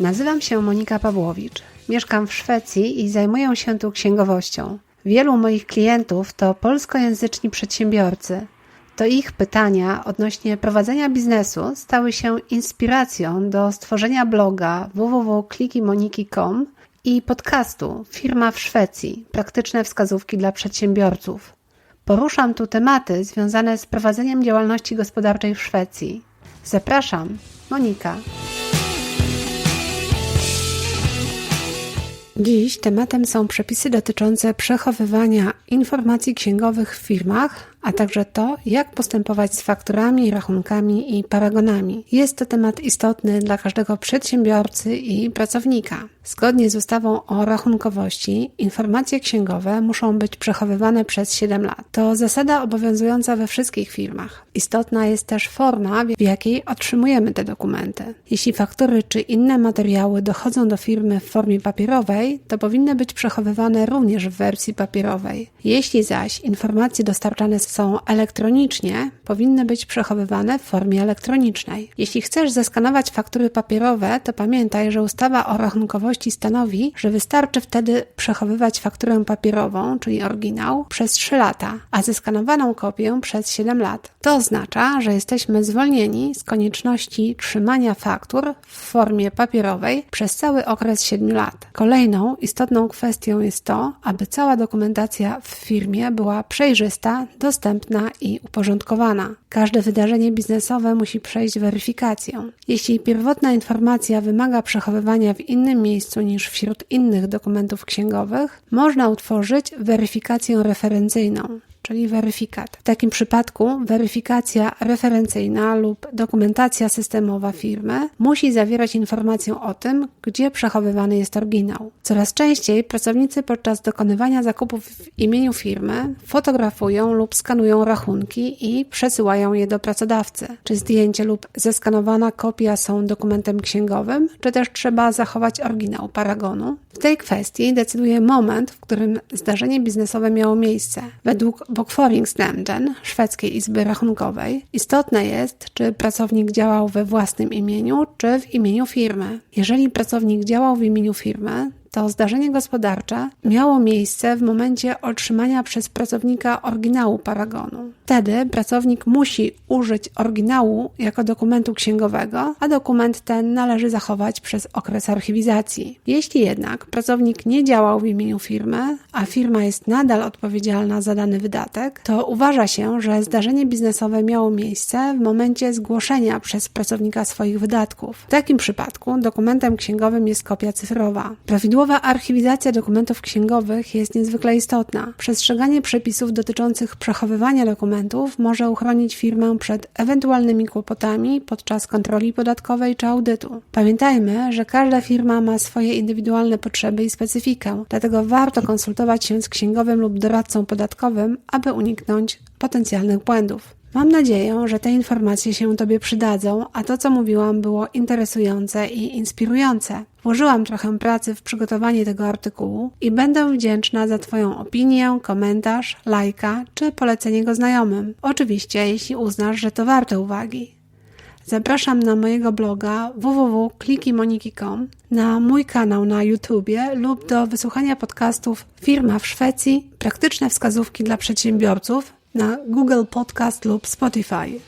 Nazywam się Monika Pawłowicz. Mieszkam w Szwecji i zajmuję się tu księgowością. Wielu moich klientów to polskojęzyczni przedsiębiorcy. To ich pytania odnośnie prowadzenia biznesu stały się inspiracją do stworzenia bloga www.klikimoniki.com i podcastu Firma w Szwecji praktyczne wskazówki dla przedsiębiorców. Poruszam tu tematy związane z prowadzeniem działalności gospodarczej w Szwecji. Zapraszam, Monika. Dziś tematem są przepisy dotyczące przechowywania informacji księgowych w firmach, a także to, jak postępować z fakturami, rachunkami i paragonami. Jest to temat istotny dla każdego przedsiębiorcy i pracownika. Zgodnie z ustawą o rachunkowości, informacje księgowe muszą być przechowywane przez 7 lat. To zasada obowiązująca we wszystkich firmach. Istotna jest też forma, w jakiej otrzymujemy te dokumenty. Jeśli faktury czy inne materiały dochodzą do firmy w formie papierowej, to powinny być przechowywane również w wersji papierowej. Jeśli zaś informacje dostarczane są elektronicznie, powinny być przechowywane w formie elektronicznej. Jeśli chcesz zeskanować faktury papierowe, to pamiętaj, że ustawa o rachunkowości stanowi, że wystarczy wtedy przechowywać fakturę papierową, czyli oryginał, przez 3 lata, a zeskanowaną kopię przez 7 lat. To oznacza, że jesteśmy zwolnieni z konieczności trzymania faktur w formie papierowej przez cały okres 7 lat. Kolejną istotną kwestią jest to, aby cała dokumentacja w firmie była przejrzysta, dostępna i uporządkowana. Każde wydarzenie biznesowe musi przejść weryfikację. Jeśli pierwotna informacja wymaga przechowywania w innym miejscu niż wśród innych dokumentów księgowych, można utworzyć weryfikację referencyjną czyli weryfikat. W takim przypadku weryfikacja referencyjna lub dokumentacja systemowa firmy musi zawierać informację o tym, gdzie przechowywany jest oryginał. Coraz częściej pracownicy podczas dokonywania zakupów w imieniu firmy fotografują lub skanują rachunki i przesyłają je do pracodawcy. Czy zdjęcie lub zeskanowana kopia są dokumentem księgowym, czy też trzeba zachować oryginał paragonu? W tej kwestii decyduje moment, w którym zdarzenie biznesowe miało miejsce. Według Bokforingsnämnden, szwedzkiej izby rachunkowej, istotne jest, czy pracownik działał we własnym imieniu, czy w imieniu firmy. Jeżeli pracownik działał w imieniu firmy, to zdarzenie gospodarcze miało miejsce w momencie otrzymania przez pracownika oryginału paragonu. Wtedy pracownik musi użyć oryginału jako dokumentu księgowego, a dokument ten należy zachować przez okres archiwizacji. Jeśli jednak pracownik nie działał w imieniu firmy, a firma jest nadal odpowiedzialna za dany wydatek, to uważa się, że zdarzenie biznesowe miało miejsce w momencie zgłoszenia przez pracownika swoich wydatków. W takim przypadku dokumentem księgowym jest kopia cyfrowa. Prawidłowo Prawidłowa archiwizacja dokumentów księgowych jest niezwykle istotna. Przestrzeganie przepisów dotyczących przechowywania dokumentów może uchronić firmę przed ewentualnymi kłopotami podczas kontroli podatkowej czy audytu. Pamiętajmy, że każda firma ma swoje indywidualne potrzeby i specyfikę, dlatego warto konsultować się z księgowym lub doradcą podatkowym, aby uniknąć potencjalnych błędów. Mam nadzieję, że te informacje się Tobie przydadzą, a to, co mówiłam, było interesujące i inspirujące. Włożyłam trochę pracy w przygotowanie tego artykułu i będę wdzięczna za Twoją opinię, komentarz, lajka czy polecenie go znajomym. Oczywiście, jeśli uznasz, że to warte uwagi. Zapraszam na mojego bloga www.klikimoniki.com, na mój kanał na YouTubie lub do wysłuchania podcastów Firma w Szwecji, praktyczne wskazówki dla przedsiębiorców na Google Podcast lub Spotify.